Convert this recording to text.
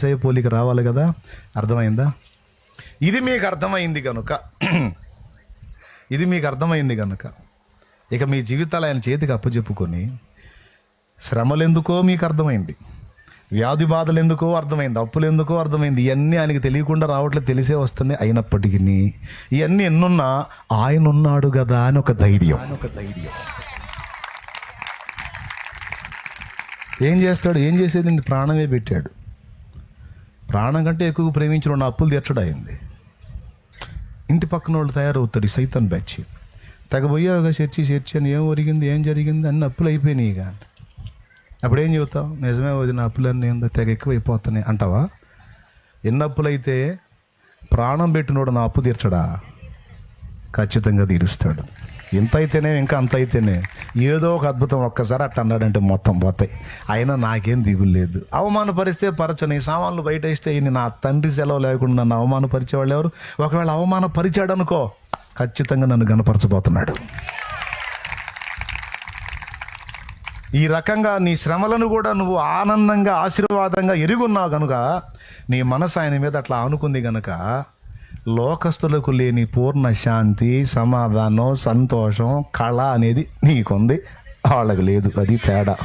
ఏసయ్య పోలిక రావాలి కదా? అర్థమైందా? ఇది మీకు అర్థమైంది కనుక ఇది మీకు అర్థమైంది కనుక ఇక మీ జీవితాలు ఆయన చేతికి అప్పచెప్పుకొని శ్రమలు ఎందుకో మీకు అర్థమైంది. వ్యాధి బాధలు ఎందుకో అర్థమైంది. అప్పులు ఎందుకో అర్థమైంది. ఇవన్నీ ఆయనకి తెలియకుండా రావట్లేదు తెలిసే వస్తున్నాయి అయినప్పటికీ. ఇవన్నీ ఎన్నున్నా ఆయన ఉన్నాడు కదా అని ఒక ధైర్యం. ఒక ధైర్యం. ఏం చేస్తాడు? ఏం చేసేది? ప్రాణమే పెట్టాడు. ప్రాణం కంటే ఎక్కువ ప్రేమించిన నా అప్పులు తీర్చడం అయింది ఇంటి పక్కన వాళ్ళు తయారవుతారు ఈ సైతాన్ బ్యాచ్. తెగబోయావుగా చర్చి చర్చి అని ఏం ఒరిగింది ఏం జరిగింది అన్ని అప్పులు అయిపోయినాయి ఇక. అప్పుడు ఏం చెబుతావు? నిజమే వదిన అప్పులన్నీ ఏందో తెగ ఎక్కువైపోతున్నాయి అంటావా? ఎన్ని అప్పులైతే ప్రాణం పెట్టినోడు నా అప్పు తీర్చడా? ఖచ్చితంగా తీరుస్తాడు. ఇంత అయితేనే ఇంకా అంత అయితేనే ఏదో ఒక అద్భుతం ఒక్కసారి అట్ట అన్నాడంటే మొత్తం పోతాయి. అయినా నాకేం దిగులు లేదు. అవమానపరిస్తే పరచని సామాన్లు బయట వేస్తే నా తండ్రి సెలవు లేకుండా నన్ను అవమానపరిచేవాళ్ళు ఎవరు? ఒకవేళ అవమానపరిచాడు అనుకో ఖచ్చితంగా నన్ను గనపరచబోతున్నాడు ఈ రకంగా నీ శ్రమలను కూడా నువ్వు ఆనందంగా ఆశీర్వాదంగా ఎరుగున్నావు కనుక నీ మనసు ఆయన మీద అట్లా ఆనుకుంది కనుక లోకస్తులకు లేని పూర్ణ శాంతి సమాధానం సంతోషం కళ అనేది నీకుంది. వాళ్ళకు లేదు. అది తేడా.